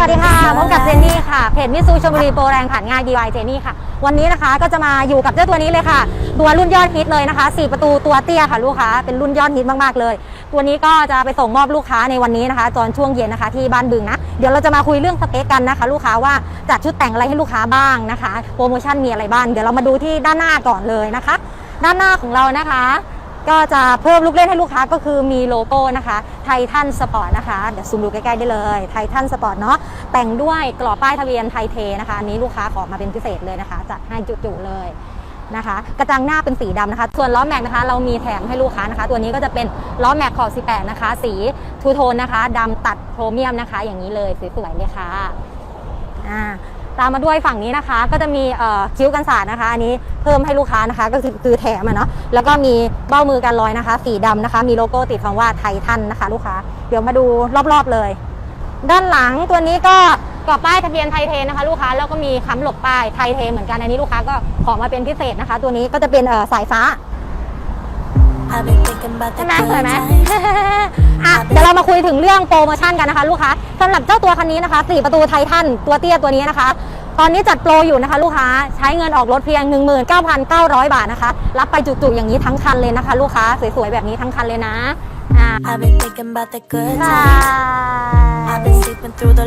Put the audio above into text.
วัสดีค่ะพบกับเจนนี่ค่ะ เพจมิซูชลบุรีโปรแรงผ่านง่าย DIY เจนนี่ค่ะ วันนี้นะคะก็จะมาอยู่กับเจ้าตัวนี้เลยค่ะ ตัวรุ่นยอดฮิตเลยนะคะ 4 ประตูตัวเตี้ยค่ะลูกค้า เป็นรุ่นยอดฮิตมากๆเลย ตัวนี้ก็จะไปส่งมอบลูกค้าในวันนี้นะคะ ตอนช่วงเย็นนะคะที่บ้านบึงนะ เดี๋ยวเราจะมาคุยเรื่องสเปคกันนะคะ ลูกค้าว่าจัดชุดแต่งอะไรให้ลูกค้าบ้างนะคะ โปรโมชั่นมีอะไรบ้าง เดี๋ยวเรามาดูที่ด้านหน้าก่อนเลยนะคะ ด้านหน้าของเรานะคะ ก็จะเพิ่มลูกเล่นให้ลูกค้าก็คือมีโลโก้นะคะไททันสปอร์ตนะคะ เดี๋ยวซูมดูใกล้ๆได้เลยไททันสปอร์ตเนาะแต่งด้วยกรอบป้ายทะเบียนไทยเทนะคะอันนี้ลูกค้าขอมาเป็นพิเศษเลยนะคะจัดให้จุๆเลยนะคะ กระจังหน้าเป็นสีดำนะคะ ส่วนล้อแม็กนะคะ เรามีแถมให้ลูกค้านะคะ ตัวนี้ก็จะเป็นล้อแม็กขอบ18 นะคะ สีทูโทนนะคะดำตัดโครเมียมนะคะ อย่างนี้เลยสวยๆเลยค่ะอ่า ตามมาด้วยฝั่งนี้นะคะ ก็จะมีเอ่อคิ้วกันสาดนะคะ อันนี้เพิ่มให้ลูกค้านะคะ ก็คือคือแถมอะเนาะแล้วก็มีเบ้ามือกันรอยนะคะ สีดำนะคะ มีโลโก้ติดคำว่าไททันนะคะ ลูกค้าเดี๋ยวมาดูรอบๆเลย ด้านหลังตัวนี้ก็กรอบป้ายทะเบียนไทยเทนะคะลูกค้าแล้วก็มีค้ำหลบป้ายไทยเทเหมือนกันอันนี้ลูกค้าก็ขอมาเป็นพิเศษนะคะ ตัวนี้ก็จะเป็นเอ่อสายฟ้า I've been thinking about ใช่ the ไหม good สวยไหม times. อะ เดี๋ยวเรามาคุยถึงเรื่องโปรโมชั่นกันนะคะลูกค้าสำหรับเจ้าตัวคันนี้นะคะ4ประตูไททันตัวเตี้ยตัวนี้นะคะ ตอนนี้จัดโปรอยู่นะคะ ลูกค้าใช้เงินออกรถเพียง 19,900 บาทนะคะ รับไปจุๆอย่างนี้ทั้งคันเลยนะคะ ลูกค้าสวยๆแบบนี้ทั้งคันเลยนะอ่า I've been thinking about the good ใช่ times. I've been sleeping through the